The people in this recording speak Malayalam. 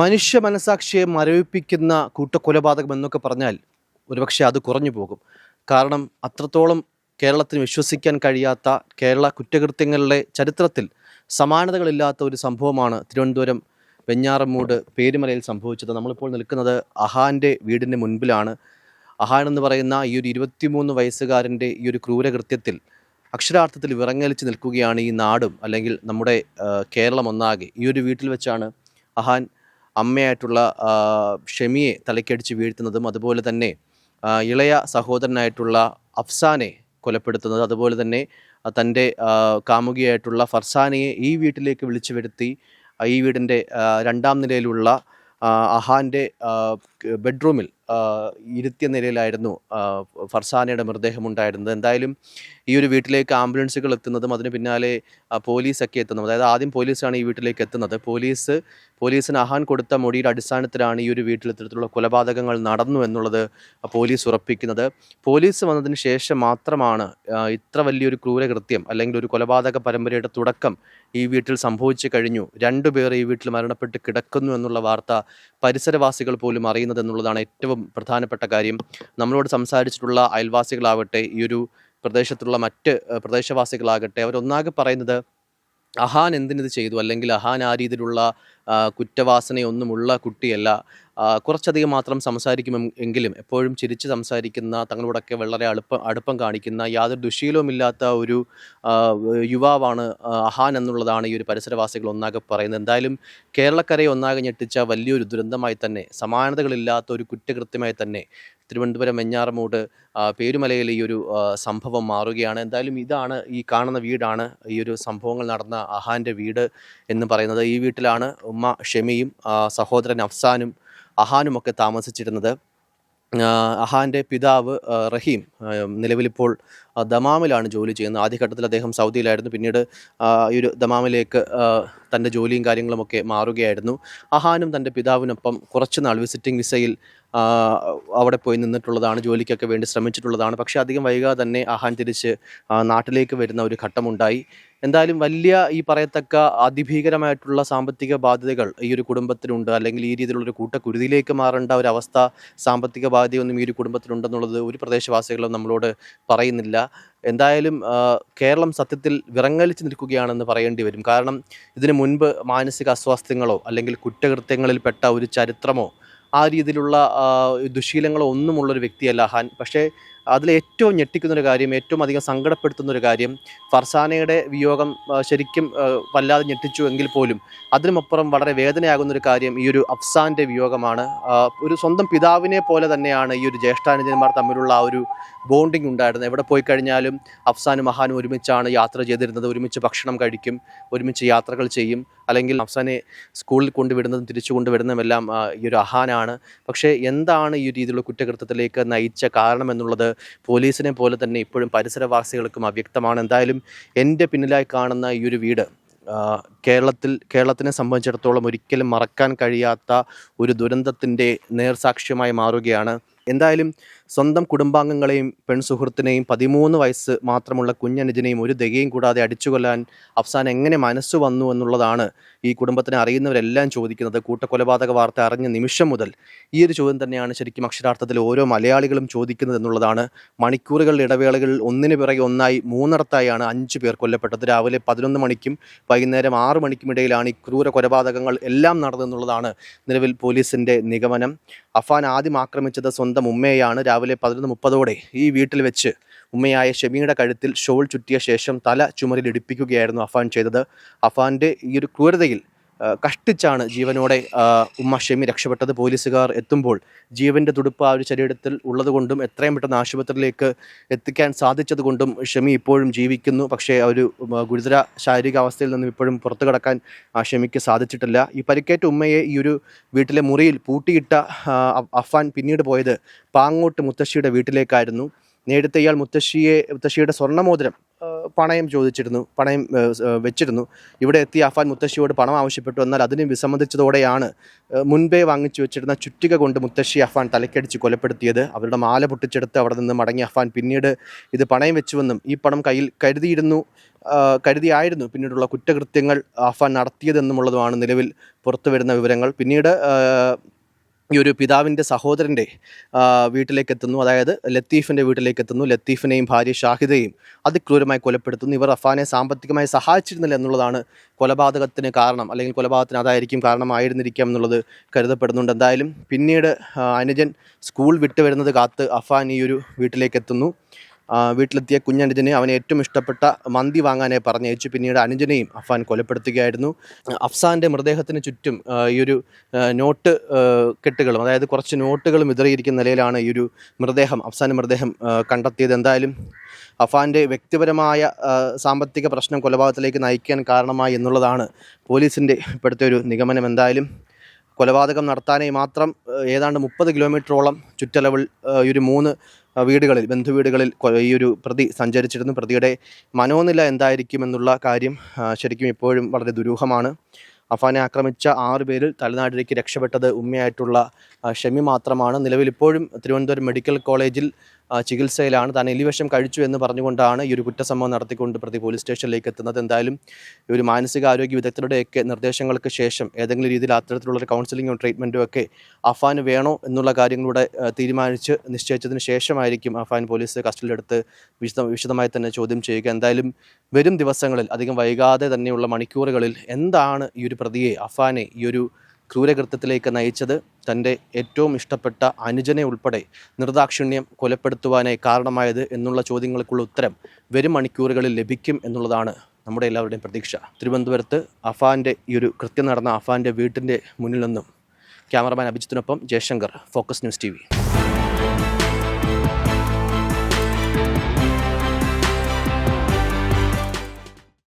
മനുഷ്യ മനസാക്ഷിയെ മരവിപ്പിക്കുന്ന കൂട്ടക്കൊലപാതകം എന്നൊക്കെ പറഞ്ഞാൽ ഒരുപക്ഷെ അത് കുറഞ്ഞു പോകും. കാരണം അത്രത്തോളം കേരളത്തിന് വിശ്വസിക്കാൻ കഴിയാത്ത കേരള കുറ്റകൃത്യങ്ങളുടെ ചരിത്രത്തിൽ സമാനതകളില്ലാത്ത ഒരു സംഭവമാണ് തിരുവനന്തപുരം വെഞ്ഞാറമൂട് പേരുമലയിൽ സംഭവിച്ചത്. നമ്മളിപ്പോൾ നിൽക്കുന്നത് അഹാന്റെ വീടിന് മുൻപിലാണ്. അഹാൻ എന്ന് പറയുന്ന ഈ ഒരു ഇരുപത്തിമൂന്ന് വയസ്സുകാരന്റെ ഈ ഒരു ക്രൂരകൃത്യത്തിൽ അക്ഷരാർത്ഥത്തിൽ വിറങ്ങലിച്ച് നിൽക്കുകയാണ് ഈ നാടും അല്ലെങ്കിൽ നമ്മുടെ കേരളം ഒന്നാകെ. ഈ ഒരു വീട്ടിൽ വെച്ചാണ് അഹാൻ അമ്മയായിട്ടുള്ള ഷമിയെ തലക്കടിച്ച് വീഴ്ത്തുന്നതും അതുപോലെ തന്നെ ഇളയ സഹോദരനായിട്ടുള്ള അഫ്സാനെ കൊലപ്പെടുത്തുന്നത് അതുപോലെ തന്നെ തന്റെ കാമുകിയായിട്ടുള്ള ഫർസാനയെ ഈ വീട്ടിലേക്ക് വിളിച്ചു വരുത്തി ഈ വീടിന്റെ രണ്ടാം നിലയിലുള്ള അഹാന്റെ ബെഡ്റൂമിൽ ഇരുത്തിയ നിലയിലായിരുന്നു ഫർസാനയുടെ മൃതദേഹം ഉണ്ടായിരുന്നത് എന്തായാലും ഈ ഒരു വീട്ടിലേക്ക് ആംബുലൻസുകൾ എത്തുന്നതും അതിന് പിന്നാലെ പോലീസൊക്കെ എത്തുന്നതും അതായത് ആദ്യം പോലീസാണ് ഈ വീട്ടിലേക്ക് എത്തുന്നത്. പോലീസ് പോലീസിന് അഹാൻ കൊടുത്ത മൊഴിയുടെ അടിസ്ഥാനത്തിലാണ് ഈ ഒരു വീട്ടിൽ ഇത്തരത്തിലുള്ള കൊലപാതകങ്ങൾ നടന്നു എന്നുള്ളത് പോലീസ് ഉറപ്പിക്കുന്നത്. പോലീസ് വന്നതിന് ശേഷം മാത്രമാണ് ഇത്ര വലിയൊരു ക്രൂരകൃത്യം അല്ലെങ്കിൽ ഒരു കൊലപാതക പരമ്പരയുടെ തുടക്കം ഈ വീട്ടിൽ സംഭവിച്ചു കഴിഞ്ഞു. രണ്ടുപേർ ഈ വീട്ടിൽ മരണപ്പെട്ട് കിടക്കുന്നു എന്നുള്ള വാർത്ത പരിസരവാസികൾ പോലും അറിയുന്നത് എന്നുള്ളതാണ് ഏറ്റവും പ്രധാനപ്പെട്ട കാര്യം. നമ്മളോട് സംസാരിച്ചിട്ടുള്ള അയൽവാസികളാവട്ടെ ഈ ഒരു പ്രദേശത്തുള്ള മറ്റ് പ്രദേശവാസികളാകട്ടെ അവരൊന്നാകെ പറയുന്നത് അഹാൻ എന്തിനിത് ചെയ്തു? അല്ലെങ്കിൽ അഹാൻ ആ രീതിയിലുള്ള കുറ്റവാസനയൊന്നുമുള്ള കുട്ടിയല്ല. കുറച്ചധികം മാത്രം സംസാരിക്കും എങ്കിലും എപ്പോഴും ചിരിച്ച് സംസാരിക്കുന്ന തങ്ങളോടൊക്കെ വളരെ അടുപ്പം അടുപ്പം കാണിക്കുന്ന യാതൊരു ദുശീലവുമില്ലാത്ത ഒരു യുവാവാണ് അഹാൻ എന്നുള്ളതാണ് ഈ ഒരു പരിസരവാസികൾ ഒന്നാകെ പറയുന്നത്. എന്തായാലും കേരളക്കരയെ ഒന്നാകെ ഞെട്ടിച്ച വലിയൊരു ദുരന്തമായി തന്നെ സമാനതകളില്ലാത്ത ഒരു കുറ്റകൃത്യമായി തന്നെ തിരുവനന്തപുരം വെഞ്ഞാറമൂട് പേരുമലയിൽ ഈ ഒരു സംഭവം മാറുകയാണ്. എന്തായാലും ഇതാണ് ഈ കാണുന്ന വീടാണ് ഈ ഒരു സംഭവങ്ങൾ നടന്ന അഹാന്റെ വീട് എന്ന് പറയുന്നത്. ഈ വീട്ടിലാണ് ഉമ്മ ഷെമിയും സഹോദരൻ അഫ്സാനും അഹാനുമൊക്കെ താമസിച്ചിരുന്നത്. അഹാന്റെ പിതാവ് റഹീം നിലവിലിപ്പോൾ ദമാമിലാണ് ജോലി ചെയ്യുന്നത്. ആദ്യഘട്ടത്തിൽ അദ്ദേഹം സൗദിയിലായിരുന്നു. പിന്നീട് ഈ ഒരു ദമാമിലേക്ക് തന്റെ ജോലിയും കാര്യങ്ങളുമൊക്കെ മാറുകയായിരുന്നു. അഹാനും തന്റെ പിതാവിനൊപ്പം കുറച്ച് നാൾ വിസിറ്റിംഗ് വിസയിൽ അവിടെ പോയി നിന്നിട്ടുള്ളതാണ് ജോലിക്കൊക്കെ വേണ്ടി ശ്രമിച്ചിട്ടുള്ളതാണ്. പക്ഷേ അധികം വൈകാതെ തന്നെ അഹാൻ തിരിച്ച് നാട്ടിലേക്ക് വരുന്ന ഒരു ഘട്ടമുണ്ടായി. എന്തായാലും വലിയ ഈ പറയത്തക്ക അതിഭീകരമായിട്ടുള്ള സാമ്പത്തിക ബാധ്യതകൾ ഈ ഒരു കുടുംബത്തിനുണ്ട് അല്ലെങ്കിൽ ഈ രീതിയിലുള്ള ഒരു കൂട്ടക്കുരുതിയിലേക്ക് മാറേണ്ട ഒരു അവസ്ഥ സാമ്പത്തിക ബാധ്യതയൊന്നും ഈ ഒരു കുടുംബത്തിനുണ്ടെന്നുള്ളത് ഒരു പ്രദേശവാസികളും നമ്മളോട് പറയുന്നില്ല. എന്തായാലും കേരളം സത്യത്തിൽ വിറങ്ങലിച്ച് നിൽക്കുകയാണെന്ന് പറയേണ്ടി വരും. കാരണം ഇതിനു മുൻപ് മാനസിക അസ്വാസ്ഥ്യങ്ങളോ അല്ലെങ്കിൽ കുറ്റകൃത്യങ്ങളിൽപ്പെട്ട ഒരു ചരിത്രമോ ആ രീതിയിലുള്ള ദുശീലങ്ങളോ ഒന്നുമുള്ളൊരു വ്യക്തിയല്ല ഹാൻ. പക്ഷേ അതിൽ ഏറ്റവും ഞെട്ടിക്കുന്ന ഒരു കാര്യം ഏറ്റവും അധികം സങ്കടപ്പെടുത്തുന്ന ഒരു കാര്യം ഫർസാനയുടെ വിയോഗം ശരിക്കും വല്ലാതെ ഞെട്ടിച്ചു എങ്കിൽ പോലും അതിനുമപ്പുറം വളരെ വേദനയാകുന്ന ഒരു കാര്യം ഈ ഒരു അഫ്സാന്റെ വിയോഗമാണ്. ഒരു സ്വന്തം പിതാവിനെ പോലെ തന്നെയാണ് ഈ ഒരു ജ്യേഷ്ഠാനുജന്മാർ തമ്മിലുള്ള ആ ഒരു ബോണ്ടിങ് ഉണ്ടായിരുന്നത്. എവിടെ പോയി കഴിഞ്ഞാലും അഫ്സാനും മഹാനും ഒരുമിച്ചാണ് യാത്ര ചെയ്തിരുന്നത്. ഒരുമിച്ച് ഭക്ഷണം കഴിക്കും ഒരുമിച്ച് യാത്രകൾ ചെയ്യും. അല്ലെങ്കിൽ അഫ്സാനെ സ്കൂളിൽ കൊണ്ടുവിടുന്നതും തിരിച്ചു കൊണ്ടുവിടുന്നതുമെല്ലാം എല്ലാം ഈ ഒരു അഹാനാണ്. പക്ഷേ എന്താണ് ഈ രീതിയിലുള്ള കുറ്റകൃത്യത്തിലേക്ക് നയിച്ച കാരണം എന്നുള്ളത് പോലീസിനെ പോലെ തന്നെ ഇപ്പോഴും പരിസരവാസികൾക്കും അവ്യക്തമാണ്. എന്തായാലും എന്റെ പിന്നിലായി കാണുന്ന ഈ ഒരു വീട് കേരളത്തിൽ കേരളത്തിനെ സംബന്ധിച്ചിടത്തോളം ഒരിക്കലും മറക്കാൻ കഴിയാത്ത ഒരു ദുരന്തത്തിന്റെ നേർസാക്ഷ്യമായി മാറുകയാണ് എന്തായാലും സ്വന്തം കുടുംബാംഗങ്ങളെയും പെൺസുഹൃത്തിനെയും പതിമൂന്ന് വയസ്സ് മാത്രമുള്ള കുഞ്ഞനുജനെയും ഒരു ദയയും കൂടാതെ അടിച്ചുകൊല്ലാൻ അഫ്സാൻ എങ്ങനെ മനസ്സ് വന്നു എന്നുള്ളതാണ് ഈ കുടുംബത്തിനെ അറിയുന്നവരെല്ലാം ചോദിക്കുന്നത്. കൂട്ടക്കൊലപാതക വാർത്ത അറിഞ്ഞ നിമിഷം മുതൽ ഈ ഒരു ചോദ്യം തന്നെയാണ് ശരിക്കും അക്ഷരാർത്ഥത്തിൽ ഓരോ മലയാളികളും ചോദിക്കുന്നത് എന്നുള്ളതാണ്. മണിക്കൂറുകളുടെ ഇടവേളകളിൽ ഒന്നിന് പിറകെ ഒന്നായി മൂന്നിടത്തായാണ് അഞ്ച് പേർ കൊല്ലപ്പെട്ടത്. രാവിലെ പതിനൊന്ന് മണിക്കും വൈകുന്നേരം ആറ് മണിക്കും ഇടയിലാണ് ഈ ക്രൂര കൊലപാതകങ്ങൾ എല്ലാം നടന്നതെന്നുള്ളതാണ് നിലവിൽ പോലീസിന്റെ നിഗമനം. അഫാൻ ആദ്യം ആക്രമിച്ചത് സ്വന്തം ഉമ്മയെയാണ് രാവിലെ പതിനൊന്ന് മുപ്പതോടെ ഈ വീട്ടിൽ വെച്ച് ഉമ്മയായ ഷെമിയുടെ കഴുത്തിൽ ഷോൾ ചുറ്റിയ ശേഷം തല ചുമരിൽ ഇടിപ്പിക്കുകയായിരുന്നു അഫാൻ ചെയ്തത്. അഫാന്റെ ഈ ഒരു ക്രൂരതയിൽ കഷ്ടിച്ചാണ് ജീവനോടെ ഉമ്മ ഷെമി രക്ഷപ്പെട്ടത്. പോലീസുകാർ എത്തുമ്പോൾ ജീവന്റെ തുടുപ്പ് ആ ഒരു ശരീരത്തിൽ ഉള്ളതുകൊണ്ടും എത്രയും പെട്ടെന്ന് ആശുപത്രിയിലേക്ക് എത്തിക്കാൻ സാധിച്ചതുകൊണ്ടും ഷെമി ഇപ്പോഴും ജീവിക്കുന്നു. പക്ഷേ ഒരു ഗുരുതര ശാരീരിക അവസ്ഥയിൽ നിന്നും ഇപ്പോഴും പുറത്തു കടക്കാൻ ആ ഷെമിക്ക് സാധിച്ചിട്ടില്ല. ഈ പരിക്കേറ്റ ഉമ്മയെ ഈ ഒരു വീട്ടിലെ മുറിയിൽ പൂട്ടിയിട്ട അഫാൻ പിന്നീട് പോയത് പാങ്ങോട്ട് മുത്തശ്ശിയുടെ വീട്ടിലേക്കായിരുന്നു. നേരത്തെ ഇയാൾ മുത്തശ്ശിയെ മുത്തശ്ശിയുടെ സ്വർണമോതിരം പണയം ചോദിച്ചിരുന്നു പണയം വെച്ചിരുന്നു. ഇവിടെ എത്തി അഫാൻ മുത്തശ്ശിയോട് പണം ആവശ്യപ്പെട്ടു. എന്നാൽ അതിന് വിസമ്മതിച്ചതോടെയാണ് മുൻപേ വാങ്ങിച്ചു വെച്ചിരുന്ന ചുറ്റിക കൊണ്ട് മുത്തശ്ശി അഫാൻ തലക്കടിച്ച് കൊലപ്പെടുത്തിയത്. അവരുടെ മാല പൊട്ടിച്ചെടുത്ത് അവിടെ നിന്ന് മടങ്ങിയ അഫാൻ പിന്നീട് ഇത് പണയം വെച്ചുവെന്നും ഈ പണം കയ്യിൽ കരുതിയിരുന്നു കരുതിയായിരുന്നു പിന്നീടുള്ള കുറ്റകൃത്യങ്ങൾ അഫാൻ നടത്തിയതെന്നുമുള്ളതുമാണ് നിലവിൽ പുറത്തുവരുന്ന വിവരങ്ങൾ. പിന്നീട് ഈ ഒരു പിതാവിന്റെ സഹോദരന്റെ വീട്ടിലേക്ക് എത്തുന്നു അതായത് ലത്തീഫിന്റെ വീട്ടിലേക്ക് എത്തുന്നു ലത്തീഫിനെയും ഭാര്യ ഷാഹിദയും അതിക്രൂരമായി കൊലപ്പെടുത്തുന്നു. ഇവർ റഫാനെ സാമ്പത്തികമായി സഹായിച്ചിരുന്നില്ല എന്നുള്ളതാണ് കൊലപാതകത്തിന് കാരണം അല്ലെങ്കിൽ കൊലപാതകത്തിന് അതായിരിക്കും കാരണമായിരുന്നിരിക്കാം എന്നുള്ളത് കരുതപ്പെടുന്നുണ്ട്. എന്തായാലും പിന്നീട് അനുജൻ സ്കൂൾ വിട്ടു വരുന്നത് കാത്ത് അഫാൻ ഈ ഒരു വീട്ടിലേക്ക് എത്തുന്നു വീട്ടിലെത്തിയ കുഞ്ഞനുജനെ അവന് ഏറ്റവും ഇഷ്ടപ്പെട്ട മന്തി വാങ്ങാനായി പറഞ്ഞയച്ചു. പിന്നീട് അനുജനെയും അഫാൻ കൊലപ്പെടുത്തുകയായിരുന്നു. അഫ്സാന്റെ മൃതദേഹത്തിന് ചുറ്റും ഈ ഒരു നോട്ട് കെട്ടുകളും അതായത് കുറച്ച് നോട്ടുകളും വിതറിയിരിക്കുന്ന നിലയിലാണ് ഈ ഒരു മൃതദേഹം അഫ്സാന്റെ മൃതദേഹം കണ്ടെത്തിയത്. എന്തായാലും അഫാന്റെ വ്യക്തിപരമായ സാമ്പത്തിക പ്രശ്നം കൊലപാതകത്തിലേക്ക് നയിക്കാൻ കാരണമായി എന്നുള്ളതാണ് പോലീസിന്റെ ഇപ്പോഴത്തെ ഒരു നിഗമനം. എന്തായാലും കൊലപാതകം നടത്താനായി മാത്രം ഏതാണ്ട് മുപ്പത് കിലോമീറ്ററോളം ചുറ്റളവിൽ ഈ ഒരു മൂന്ന് വീടുകളിൽ ബന്ധുവീടുകളിൽ ഈ ഒരു പ്രതി സഞ്ചരിച്ചിരുന്നു. പ്രതിയുടെ മനോനില എന്തായിരിക്കും എന്നുള്ള കാര്യം ശരിക്കും ഇപ്പോഴും വളരെ ദുരൂഹമാണ്. അഫാനെ ആക്രമിച്ച ആറ് പേരിൽ തലനാട്ടിലേക്ക് രക്ഷപ്പെട്ടത് ഉമ്മയായിട്ടുള്ള ഷമി മാത്രമാണ്. നിലവിലിപ്പോഴും തിരുവനന്തപുരം മെഡിക്കൽ കോളേജിൽ ചികിത്സയിലാണ്. താൻ എലിവശം കഴിച്ചു എന്ന് പറഞ്ഞുകൊണ്ടാണ് ഈ ഒരു കുറ്റസംഭവം നടത്തിക്കൊണ്ട് പ്രതി പോലീസ് സ്റ്റേഷനിലേക്ക് എത്തുന്നത്. എന്തായാലും ഈ ഒരു മാനസികാരോഗ്യ വിദഗ്ധരുടെയൊക്കെ നിർദ്ദേശങ്ങൾക്ക് ശേഷം ഏതെങ്കിലും രീതിയിൽ അത്തരത്തിലുള്ളൊരു കൗൺസിലിങ്ങോ ട്രീറ്റ്മെന്റോ ഒക്കെ അഫാന് വേണോ എന്നുള്ള കാര്യങ്ങളുടെ തീരുമാനിച്ച് നിശ്ചയിച്ചതിന് ശേഷമായിരിക്കും അഫാൻ പോലീസ് കസ്റ്റഡിയിലെടുത്ത് വിശദ വിശദമായി തന്നെ ചോദ്യം ചെയ്യുക. എന്തായാലും വരും ദിവസങ്ങളിൽ അധികം വൈകാതെ തന്നെയുള്ള മണിക്കൂറുകളിൽ എന്താണ് ഈ ഒരു പ്രതിയെ അഫാനെ ഈ ഒരു ക്രൂരകൃത്യത്തിലേക്ക് നയിച്ചത്? തന്റെ ഏറ്റവും ഇഷ്ടപ്പെട്ട അനുജനെ ഉൾപ്പെടെ നിർദാക്ഷിണ്യം കൊലപ്പെടുത്തുവാനായി കാരണമായത് എന്നുള്ള ചോദ്യങ്ങൾക്കുള്ള ഉത്തരം വരും മണിക്കൂറുകളിൽ ലഭിക്കും എന്നുള്ളതാണ് നമ്മുടെ എല്ലാവരുടെയും പ്രതീക്ഷ. തിരുവനന്തപുരത്ത് അഫാന്റെ ഈ ഒരു കൃത്യം നടന്ന അഫാന്റെ വീട്ടിന്റെ മുന്നിൽ നിന്നും ക്യാമറമാൻ അഭിജിത്തിനൊപ്പം ജയശങ്കർ ഫോക്കസ് ന്യൂസ് ടി